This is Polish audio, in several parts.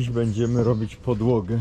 Dziś będziemy robić podłogę.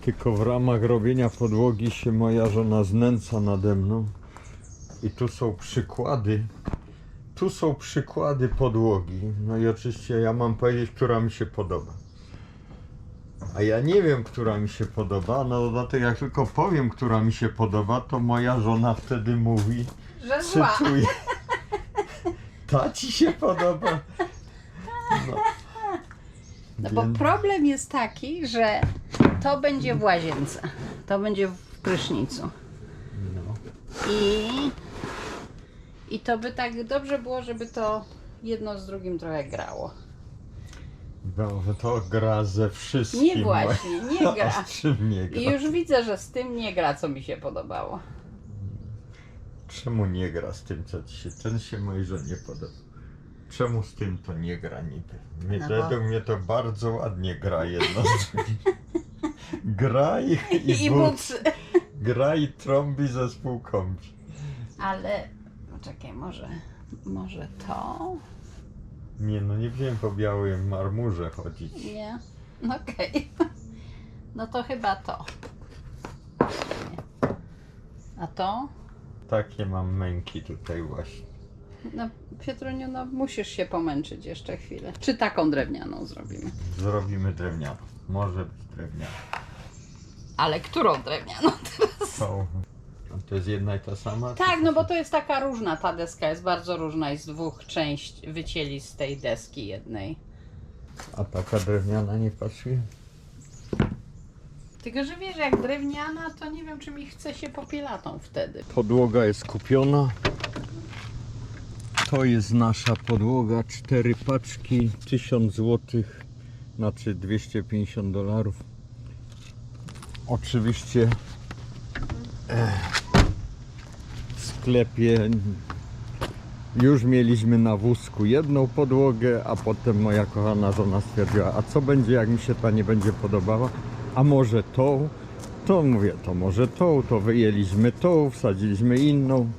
Tylko w ramach robienia podłogi się moja żona znęca nade mną. I tu są przykłady. Tu są przykłady podłogi. No i oczywiście ja mam powiedzieć, która mi się podoba. A ja nie wiem, która mi się podoba, no dlatego jak tylko powiem, która mi się podoba, to moja żona wtedy mówi, Że cytuję. Ta ci się podoba. No. No bo problem jest taki, że to będzie w łazience, to będzie w prysznicu. no. I, I to by tak dobrze było, żeby to jedno z drugim trochę grało. Bo to gra ze wszystkim. Nie właśnie, nie A gra. z czym nie gra? I już widzę, że z tym nie gra, co mi się podobało. Czemu nie gra z tym, co ci się... Ten się mojej żonie podoba. Czemu z tym to nie gra niby? Mnie, No bo- Według mnie to bardzo ładnie gra jedno z drugim. Gra i, i, I but. bucy. Gra i trąbi ze spółką. Ale poczekaj, może, może to? Nie no, nie wiem po białym marmurze chodzić. Nie? No okej. No to chyba to. A to? Takie mam męki tutaj właśnie. No Piotruniu, no musisz się pomęczyć jeszcze chwilę. Czy taką drewnianą zrobimy? Zrobimy drewnianą. Może być drewniana. Ale którą drewnianą teraz? To jest jedna i ta sama? Tak, no bo to jest taka różna, ta deska jest bardzo różna i z dwóch części wycięli z tej deski jednej. A taka drewniana nie pasuje? Tylko, że wiesz, jak drewniana, to nie wiem, czy mi chce się popielatą wtedy. Podłoga jest kupiona. To jest nasza podłoga. Cztery paczki, 1000 zł, znaczy 250 dolarów. Oczywiście e, w sklepie już mieliśmy na wózku jedną podłogę, a potem moja kochana żona stwierdziła, a co będzie jak mi się ta nie będzie podobała? A może tą? To mówię, to może tą, to wyjęliśmy tą, wsadziliśmy inną.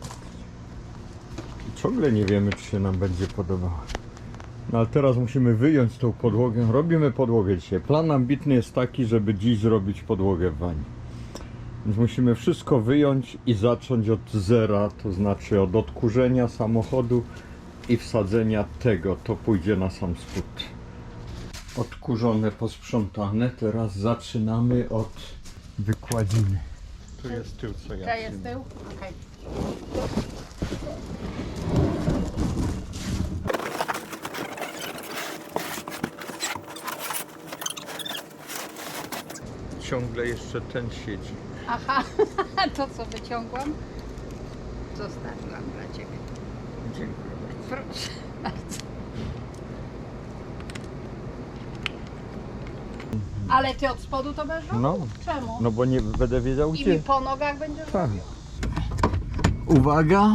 Ciągle nie wiemy, czy się nam będzie podobała. No ale teraz musimy wyjąć tą podłogę. Robimy podłogę dzisiaj. Plan ambitny jest taki, żeby dziś zrobić podłogę w wani. Więc musimy wszystko wyjąć i zacząć od zera, to znaczy od odkurzenia samochodu i wsadzenia tego. To pójdzie na sam spód. Odkurzone, posprzątane. Teraz zaczynamy od wykładziny. Tu jest tył, co ja Ta jest tył? Okej. Ciągle jeszcze ten siedzi. Aha, to co wyciągłam, zostawiłam dla Ciebie. Dziękuję bardzo. Proszę bardzo. Ale Ty od spodu to będziesz robił? No. Czemu? No bo nie będę wiedział I mi gdzie. po nogach będziesz Tak. robił? Uwaga!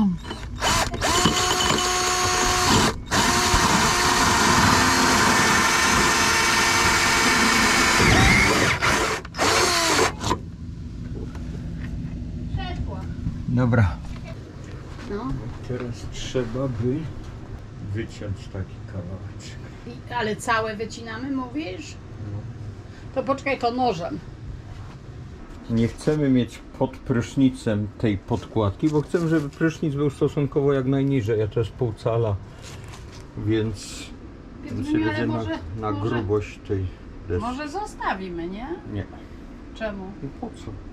Dobra. No, Teraz trzeba by wyciąć taki kawałeczek. I, ale całe wycinamy, mówisz? To poczekaj, to nożem. Nie chcemy mieć pod prysznicem tej podkładki, bo chcemy, żeby prysznic był stosunkowo jak najniżej, a to jest pół cala, więc on się Piotrunia, ale będzie na, może, na może, grubość tej deski. może zostawimy, nie? Nie. Czemu? No po co?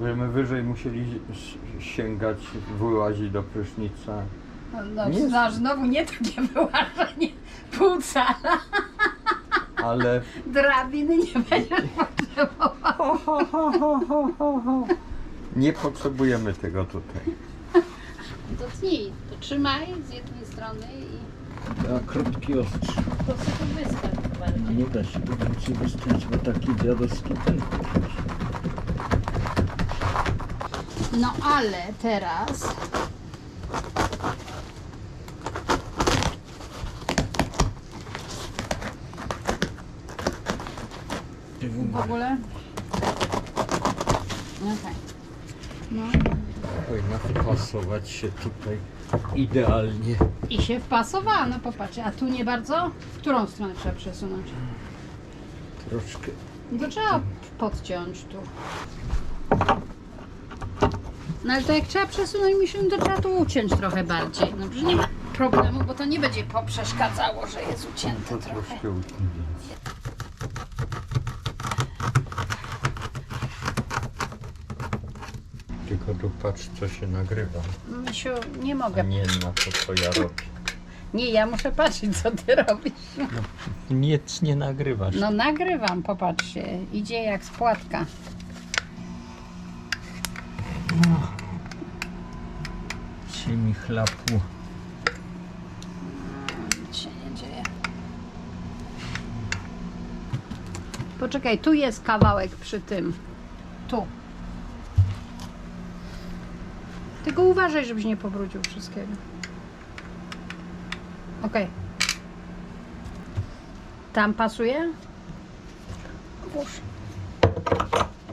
Będziemy wyżej musieli si- sięgać, wyłazić do prysznica. No, no, Nie. no znowu nie takie wyłażenie pół cala. Ale Drabiny nie będziesz potrzebował. nie potrzebujemy tego tutaj. To tnij, to trzymaj z jednej strony i A krótki ostrz. to sobie wystaw bardziej. Nie da się go więcej wystrzyć, bo taki dziadowski ten. No ale teraz w ogóle. Okej. No. Powinna wpasować się tutaj idealnie. I się wpasowała, no popatrz, a tu nie bardzo? W którą stronę trzeba przesunąć? Troszkę. To trzeba podciąć tu. No ale to jak trzeba przesunąć misiun, to trzeba tu uciąć trochę bardziej. No że nie ma problemu, bo to nie będzie poprzeszkadzało, że jest ucięte To trochę. troszkę utnij. Tylko tu patrz, co się nagrywa, Misiu, nie a mogę. nie na to, co ja robię. Nie, ja muszę patrzeć, co ty robisz. Nic nie nagrywasz. No nagrywam, popatrzcie. Idzie jak spłatka. Się mi chlapło. Nic się nie dzieje. Poczekaj, tu jest kawałek przy tym. Tu. Tylko uważaj, żebyś nie pobrudził wszystkiego. Okej. Tam pasuje? Włóż.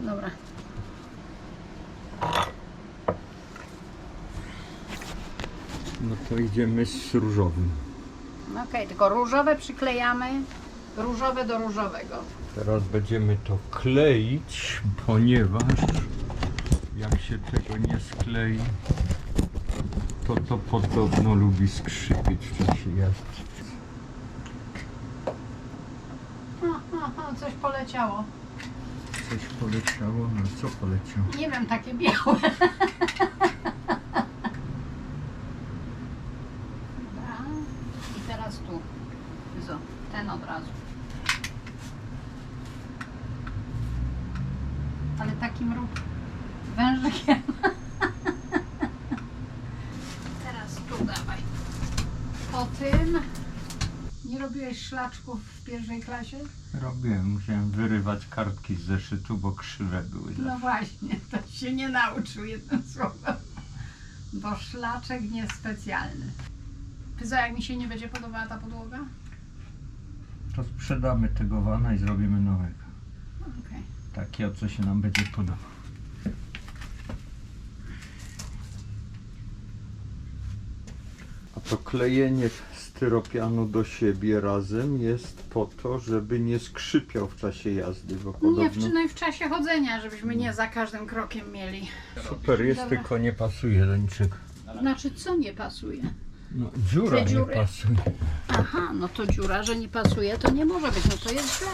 Dobra. To idziemy z różowym. Okej, tylko różowe przyklejamy. Różowe do różowego. Teraz będziemy to kleić, ponieważ jak się tego nie sklei, to to podobno lubi skrzypieć w czasie jazdy. Aha, coś poleciało. Coś poleciało? No co poleciało? Nie wiem, takie białe. Dobra. I teraz tu. Zo, ten od razu. Ale takim rób wężykiem. Teraz tu dawaj. Po tym nie szlaczków w pierwszej klasie? Robiłem, musiałem wyrywać kartki z zeszytu, bo krzywe były. No właśnie, to się nie nauczył jednym słowem. Bo szlaczek niespecjalny. Pyza, jak mi się nie będzie podobała ta podłoga? To sprzedamy tego wana i zrobimy nowego. Okej. Takiego, co się nam będzie podobał. To klejenie styropianu do siebie razem jest po to, żeby nie skrzypiał w czasie jazdy, bo Nie, w, podobno... no i w czasie chodzenia, żebyśmy nie za każdym krokiem mieli. Super jest, Dobra. tylko nie pasuje do niczego. Znaczy, co nie pasuje? No, dziura Te nie dziury. pasuje. Aha, no to dziura, że nie pasuje, to nie może być, no to jest źle.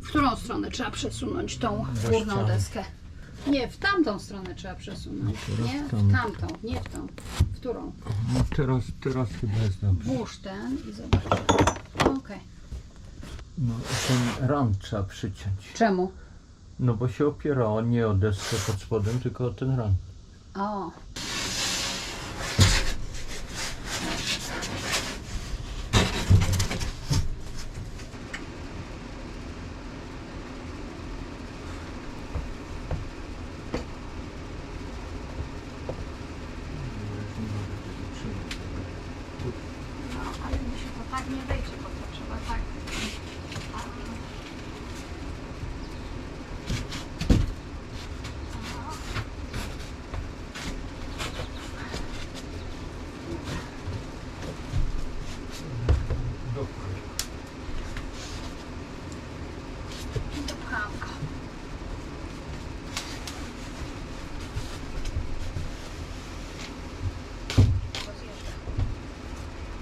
W którą stronę trzeba przesunąć tą górną ściany. deskę? Nie, w tamtą stronę trzeba przesunąć. No teraz Nie, w tam. tamtą, nie w tą. W którą? No teraz, teraz chyba jest dobrze. Włóż ten i zobacz. Okej. No, ten ram trzeba przyciąć. Czemu? No bo się opiera nie o deskę pod spodem, tylko o ten ram. O. No, ale mi się to tak nie wejdzie, bo to trzeba tak. Dopchałam go. Rozjeżdżę.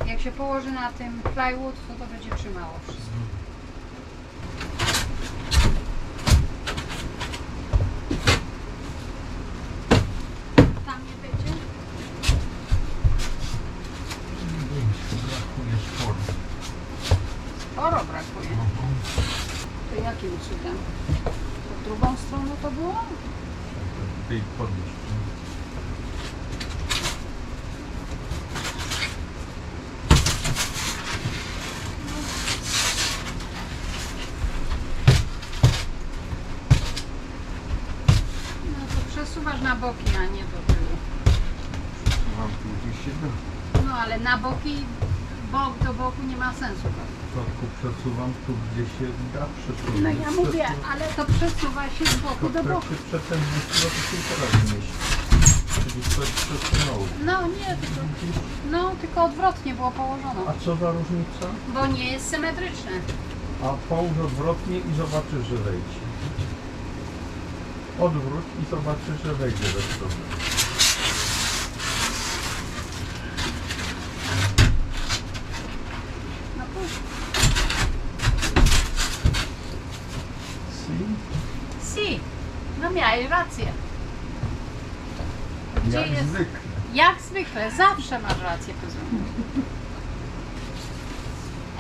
Jak się położy na tym plywood, to to będzie trzymało wszystko. Tam nie będzie? Brakuje sporo. Sporo brakuje. To jakim cudem? To drugą stronę to było? Tej podnieść. No to przesuwasz na boki, a nie do tyłu. Mam tu gdzieś się da. No ale na boki, bok do boku nie ma sensu. Środku przesuwam tu, gdzie się da przesuwać. No ja mówię, ale to przesuwa się z boku do boku. Czy przedtem to się teraz myśli. Czyli coś przesunął. No nie, tylko, no tylko odwrotnie było położone. A co za różnica? Bo nie jest symetryczne. A połóż odwrotnie i zobaczysz, że wejdzie. Odwróć i zobaczysz, że wejdzie bez problemu. No? Si, no miałeś rację. Gdzie Jak jest? zwykle. Jak zwykle, zawsze masz rację, Pyzu.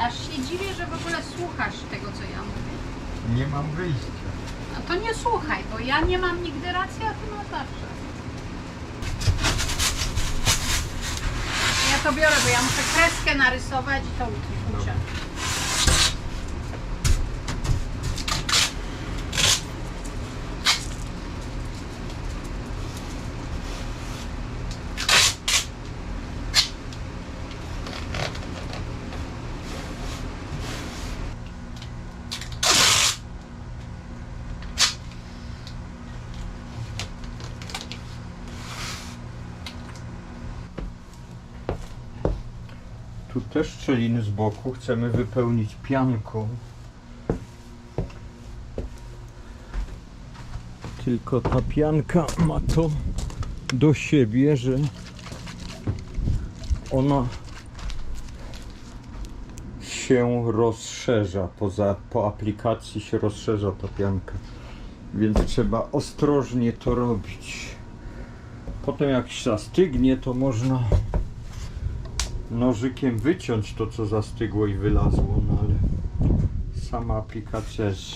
Aż się dziwię, że w ogóle słuchasz tego, co ja mówię. Nie mam wyjścia. No to nie słuchaj, bo ja nie mam nigdy racji, a ty masz zawsze. Ja to biorę, bo ja muszę kreskę narysować i to uciąć. Tu też szczeliny z boku chcemy wypełnić pianką. Tylko ta pianka ma to do siebie, że ona się rozszerza. Poza, po aplikacji się rozszerza ta pianka. Więc trzeba ostrożnie to robić. Potem jak się zastygnie, to można nożykiem wyciąć to, co zastygło i wylazło, no ale sama aplikacja jest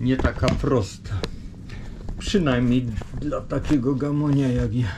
nie taka prosta. Przynajmniej dla takiego gamonia jak ja.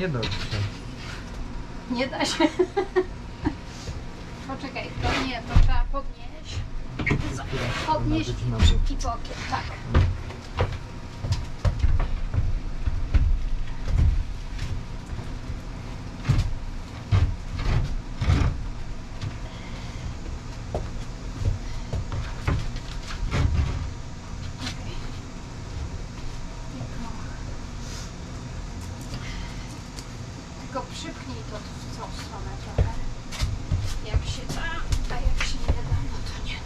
Tego nie da Nie da się. Poczekaj, to nie, to trzeba podnieść. Co? Podnieść i bokiem, tak. Okej. Tylko- Tylko przypnij to w tą stronę trochę. Jak się da, a jak się nie da, no to nie.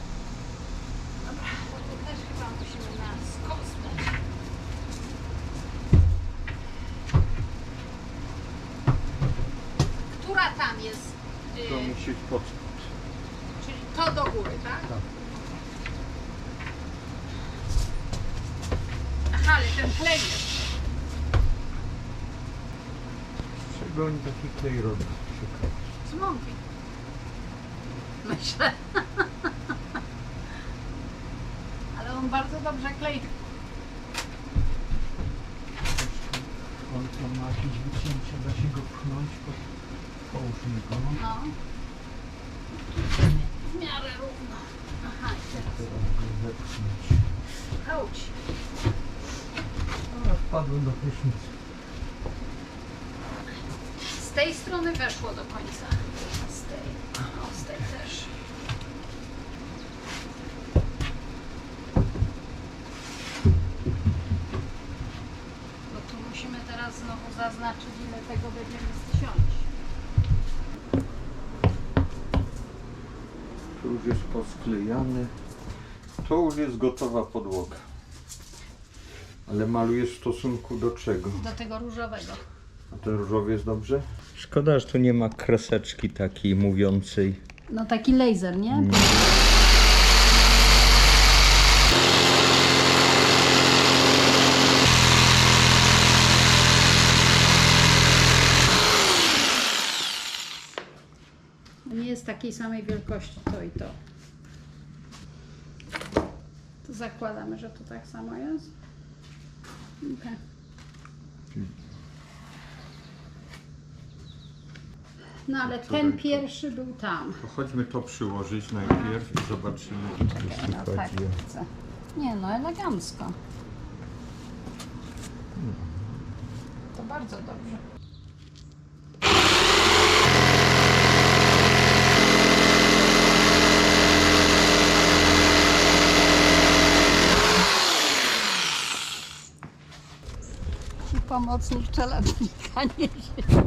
Dobra, to też chyba musimy na skos dać. Która tam jest? y, To musi być pod czyli to do góry, tak? Tak. Aha, ale ten klej jest. Oni taki klej? Ciekawe. Z mąki. Myślę. Ale on bardzo dobrze klei. On tam ma jakieś wycięcie, da się go pchnąć pod połóż mi go. no. No. W miarę równo. Aha, i teraz. Teraz go zepchnąć. Auć. A, wpadłem do prysznicy. Z tej strony weszło do końca. Z tej. O, z tej też. Bo tu musimy teraz znowu zaznaczyć, ile tego będziemy ściąć. Tu już jest posklejany. To już jest gotowa podłoga. Ale malujesz w stosunku do czego? Do tego różowego. A ten różowy jest dobrze? Szkoda, że tu nie ma kreseczki takiej mówiącej. No taki laser, nie? nie. Nie jest takiej samej wielkości to i to. To zakładamy, że to tak samo jest. Okay. No ale Co ten pierwszy był tam. To chodźmy to przyłożyć najpierw i zobaczymy, jeśli No tak chodzi o... chcę. Nie no, elegancko. To bardzo dobrze. I pomocnik czeladnika nie No,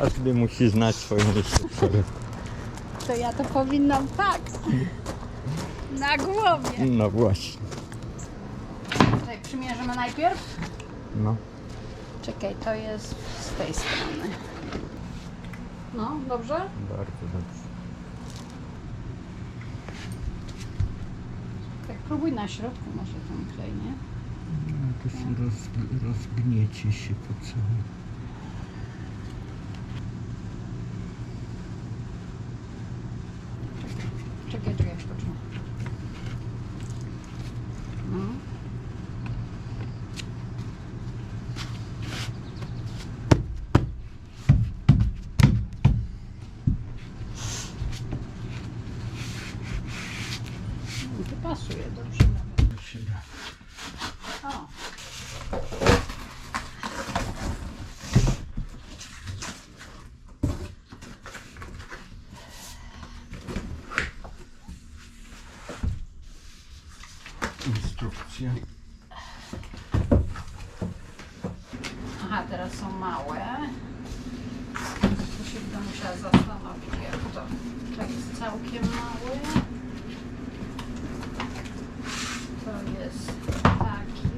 każdy musi znać swoją recepturę. To ja to powinnam tak. Na głowie. No właśnie. Tutaj przymierzymy najpierw. No. Czekaj, to jest z tej strony. No, dobrze? Bardzo dobrze. Tak, próbuj na środku może ten klej, nie? No, to się roz, rozgniecie się po całym. Czekaj, czekaj, poczekaj. No. No, to pasuje dobrze nawet. Się da. O. Instrukcja. Aha, teraz są małe. Tu się będę musiała zastanowić, jak to. To jest całkiem mały. To jest taki.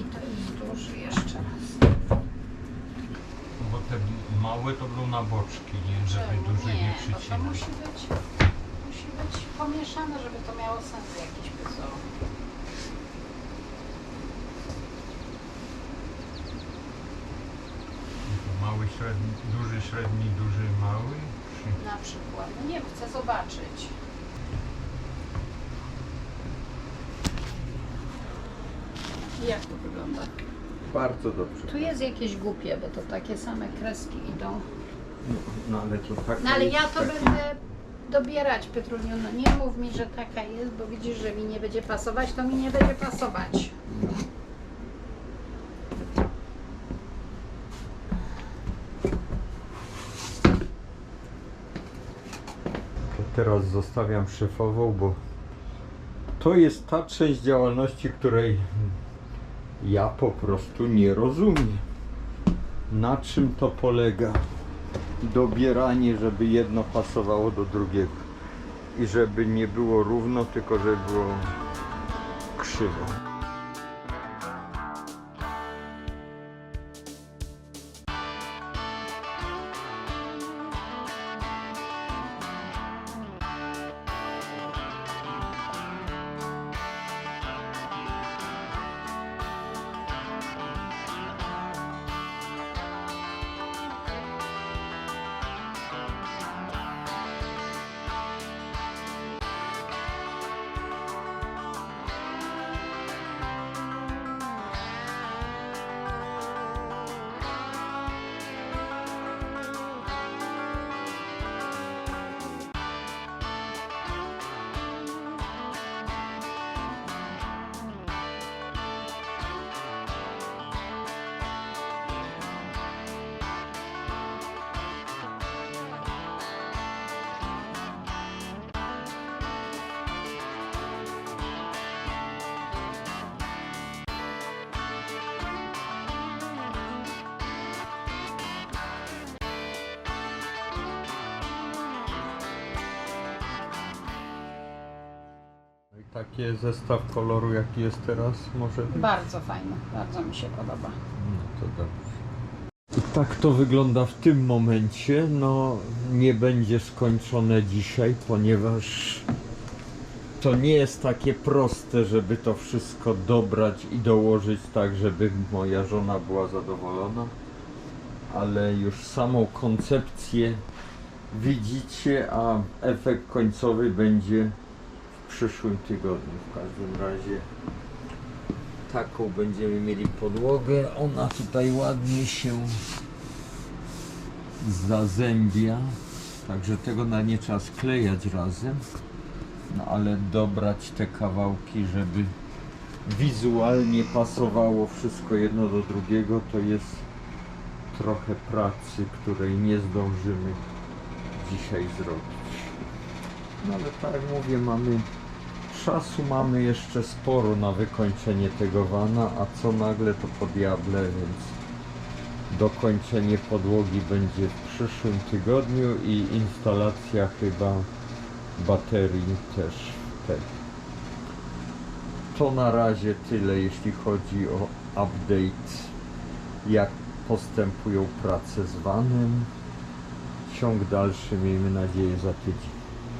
I to jest duży jeszcze raz. Bo te małe to będą na boczki, nie? Żeby Czemu duży nie bo to przycinać. musi być, musi być pomieszane, żeby to miało sens jakiś. Mały, średni, duży, średni, duży, mały. Czy... Na przykład. No nie chcę zobaczyć. Jak to wygląda? Bardzo dobrze. Tu jest jakieś głupie, bo to takie same kreski idą. No, ale to tak. No ale ja to będę dobierać, Petruniu. No nie mów mi, że taka jest, bo widzisz, że mi nie będzie pasować, to mi nie będzie pasować. Teraz zostawiam szefową, bo to jest ta część działalności, której ja po prostu nie rozumiem. Na czym to polega? Dobieranie, żeby jedno pasowało do drugiego. I żeby nie było równo, tylko żeby było krzywo. Taki zestaw koloru, jaki jest teraz, może być? Bardzo fajne, bardzo mi się podoba. No to dobrze. Tak to wygląda w tym momencie. No, nie będzie skończone dzisiaj, ponieważ to nie jest takie proste, żeby to wszystko dobrać i dołożyć tak, żeby moja żona była zadowolona. ale już samą koncepcję widzicie, a efekt końcowy będzie przyszłym tygodniu. W każdym razie taką będziemy mieli podłogę. Ona tutaj ładnie się zazębia. Także tego na nie trzeba sklejać razem. No ale dobrać te kawałki, żeby wizualnie pasowało wszystko jedno do drugiego, to jest trochę pracy, której nie zdążymy dzisiaj zrobić. No ale tak jak mówię, mamy czasu mamy jeszcze sporo na wykończenie tego wana, a co nagle to po diable, więc dokończenie podłogi będzie w przyszłym tygodniu i instalacja chyba baterii też wtedy. To na razie tyle, jeśli chodzi o update, jak postępują prace z vanem. Ciąg dalszy, miejmy nadzieję, za tydzień.